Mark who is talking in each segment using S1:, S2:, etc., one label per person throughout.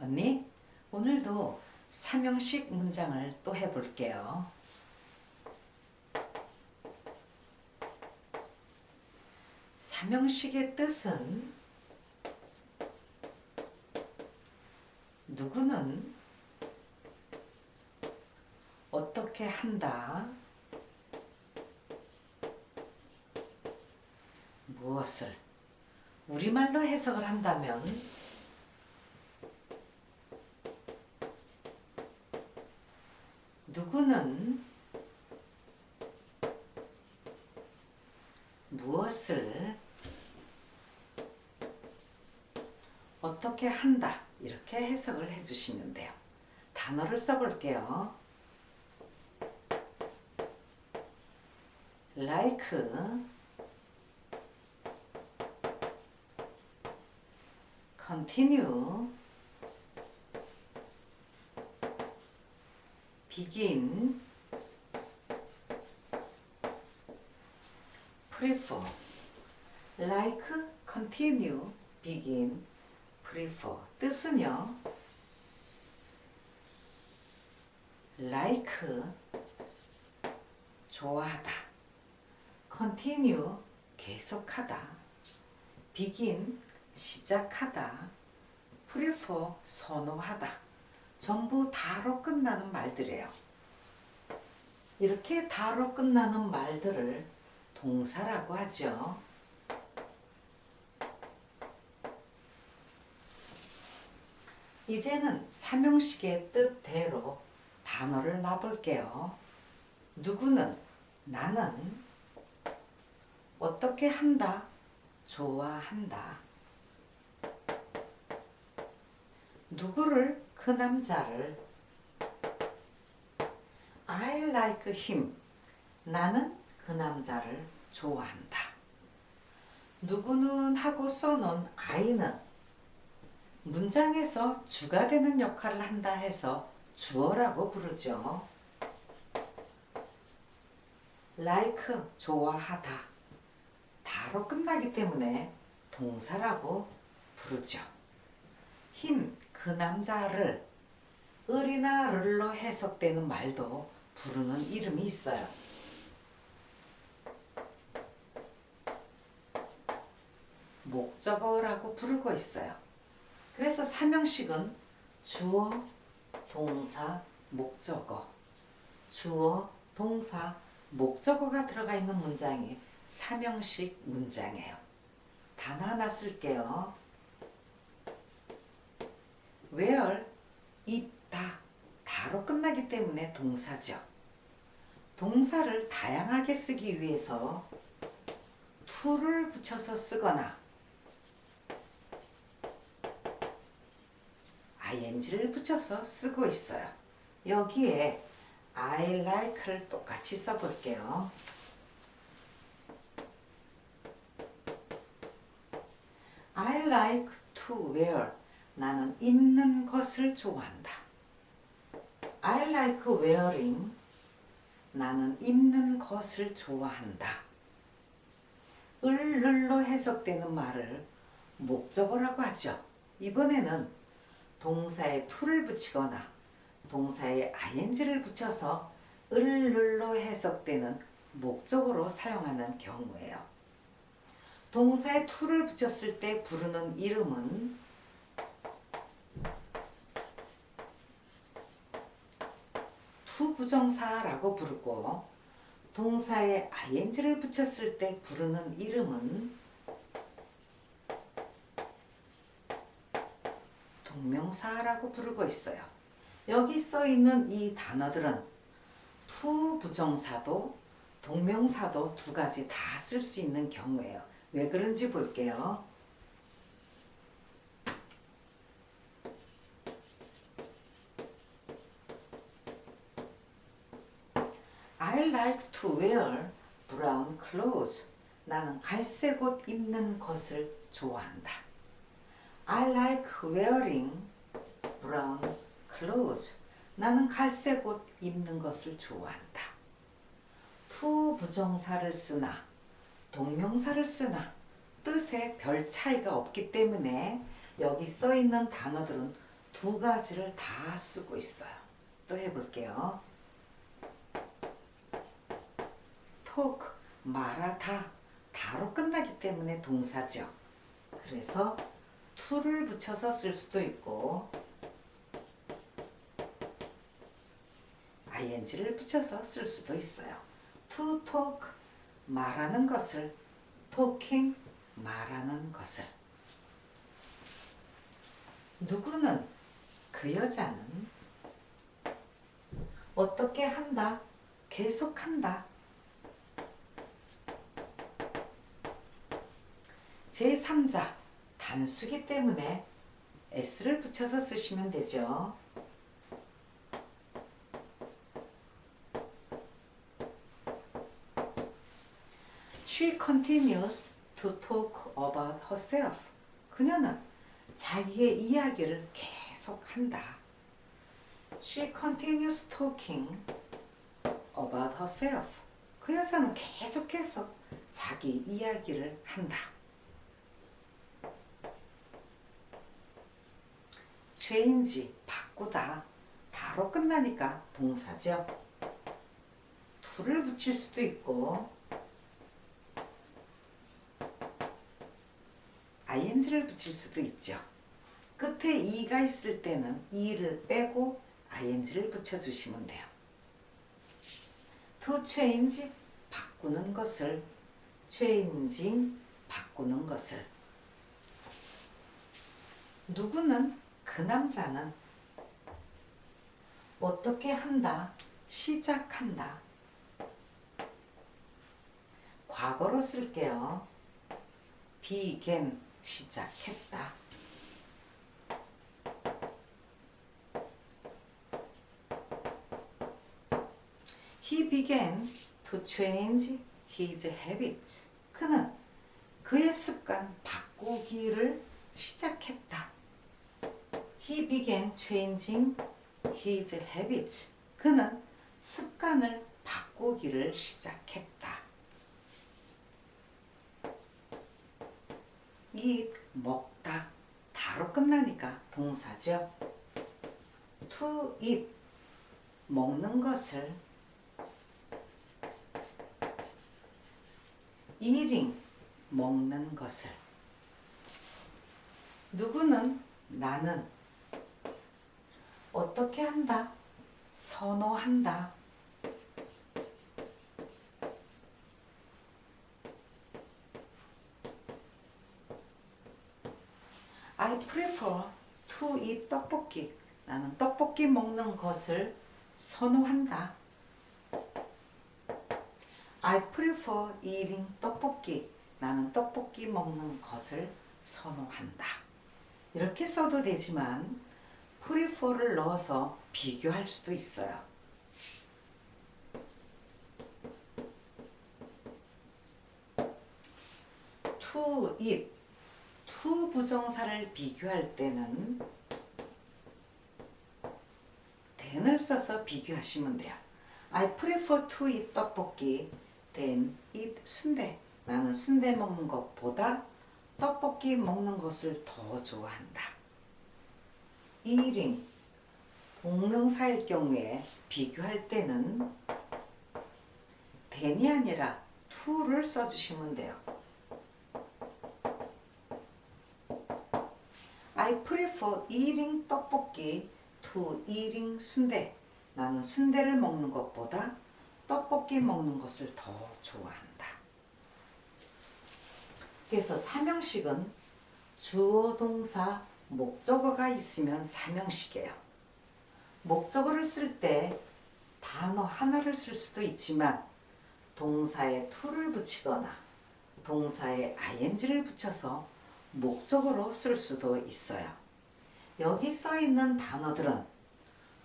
S1: 언니, 오늘도 삼형식 문장을 또 해볼게요. 삼형식의 뜻은 누구는 어떻게 한다. 무엇을 우리말로 해석을 한다면 누구는 무엇을 어떻게 한다 이렇게 해석을 해주시면 돼요. 단어를 써볼게요. like continue begin prefer like continue begin prefer. 뜻은요? like 좋아하다. continue 계속하다. begin 시작하다. prefer 선호하다. 전부 다로 끝나는 말들이에요. 이렇게 다로 끝나는 말들을 동사라고 하죠. 이제는 삼형식의 뜻대로 단어를 놔볼게요. 누구는 나는 어떻게 한다 좋아한다. 누구를 그 남자를 I like him. 나는 그 남자를 좋아한다. 누구는 하고 써놓은 I는 문장에서 주가 되는 역할을 한다 해서 주어라고 부르죠. like 좋아하다. 다로 끝나기 때문에 동사라고 부르죠. 힘, 그 남자를 을이나 를로 해석되는 말도 부르는 이름이 있어요. 목적어라고 부르고 있어요. 그래서 삼형식은 주어, 동사, 목적어, 주어, 동사, 목적어가 들어가 있는 문장이 삼형식 문장이에요. 단 하나 쓸게요. where, 입다, 다로 끝나기 때문에 동사죠. 동사를 다양하게 쓰기 위해서 to를 붙여서 쓰거나 ing를 붙여서 쓰고 있어요. 여기에 I like를 똑같이 써볼게요. I like to wear. 나는 입는 것을 좋아한다. I like wearing. 나는 입는 것을 좋아한다. 을를로 해석되는 말을 목적어라고 하죠. 이번에는 동사에 to를 붙이거나 동사에 ing를 붙여서 을를로 해석되는 목적어로 사용하는 경우예요. 동사에 to를 붙였을 때 부르는 이름은 투부정사라고 부르고 동사에 ing를 붙였을 때 부르는 이름은 동명사라고 부르고 있어요. 여기 써 있는 이 단어들은 투 부정사도 동명사도 두 가지 다 쓸 수 있는 경우예요. 왜 그런지 볼게요. I like to wear brown clothes. 나는 갈색 옷 입는 것을 좋아한다. I like wearing brown clothes. 나는 갈색 옷 입는 것을 좋아한다. to 부정사를 쓰나 동명사를 쓰나 뜻에 별 차이가 없기 때문에 여기 써 있는 단어들은 두 가지를 다 쓰고 있어요. 또 해볼게요. talk 말하다 다로 끝나기 때문에 동사죠. 그래서 to를 붙여서 쓸 수도 있고 ing를 붙여서 쓸 수도 있어요. to talk 말하는 것을 talking 말하는 것을 누구는 그 여자는 어떻게 한다 계속한다 제3자 단수기 때문에 s를 붙여서 쓰시면 되죠. She continues to talk about herself. 그녀는 자기의 이야기를 계속 한다. She continues talking about herself. 그 여자는 계속해서 자기 이야기를 한다. Change 바꾸다 다로 끝나니까 동사죠. to를 붙일 수도 있고 ing를 붙일 수도 있죠. 끝에 e가 있을 때는 e를 빼고 ing를 붙여주시면 돼요. to change 바꾸는 것을 changing 바꾸는 것을 누구는 그 남자는 어떻게 한다 시작한다 과거로 쓸게요. began 시작했다. He to change his habits. 그는 그의 습관 바꾸기를 시작했다. He began changing his habits. 그는 습관을 바꾸기를 시작했다. eat 먹다 다로 끝나니까 동사죠. to eat 먹는 것을 eating 먹는 것을 누구는 나는 어떻게 한다 선호한다 I prefer to eat 떡볶이. 나는 떡볶이 먹는 것을 선호한다. I prefer eating 떡볶이. 나는 떡볶이 먹는 것을 선호한다. 이렇게 써도 되지만 prefer를 넣어서 비교할 수도 있어요. to to 부정사를 비교할 때는 than을 써서 비교하시면 돼요. I prefer to eat 떡볶이 than eat 순대. 나는 순대 먹는 것보다 떡볶이 먹는 것을 더 좋아한다. Eating 동명사일 경우에 비교할 때는 than이 아니라 to를 써주시면 돼요. I prefer eating 떡볶이 to eating 순대. 나는 순대를 먹는 것보다 떡볶이 먹는 것을 더 좋아한다. 그래서 삼형식은 주어 동사 목적어가 있으면 삼형식이에요. 목적어를 쓸 때 단어 하나를 쓸 수도 있지만 동사에 to를 붙이거나 동사에 ing를 붙여서 목적어로 쓸 수도 있어요. 여기 써 있는 단어들은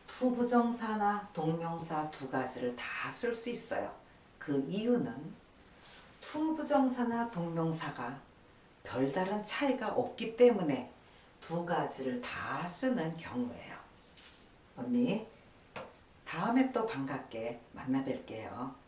S1: 두 부정사나 동명사 두 가지를 다 쓸 수 있어요. 그 이유는 투 부정사나 동명사가 별다른 차이가 없기 때문에 두 가지를 다 쓰는 경우예요. 언니, 다음에 또 반갑게 만나 뵐게요.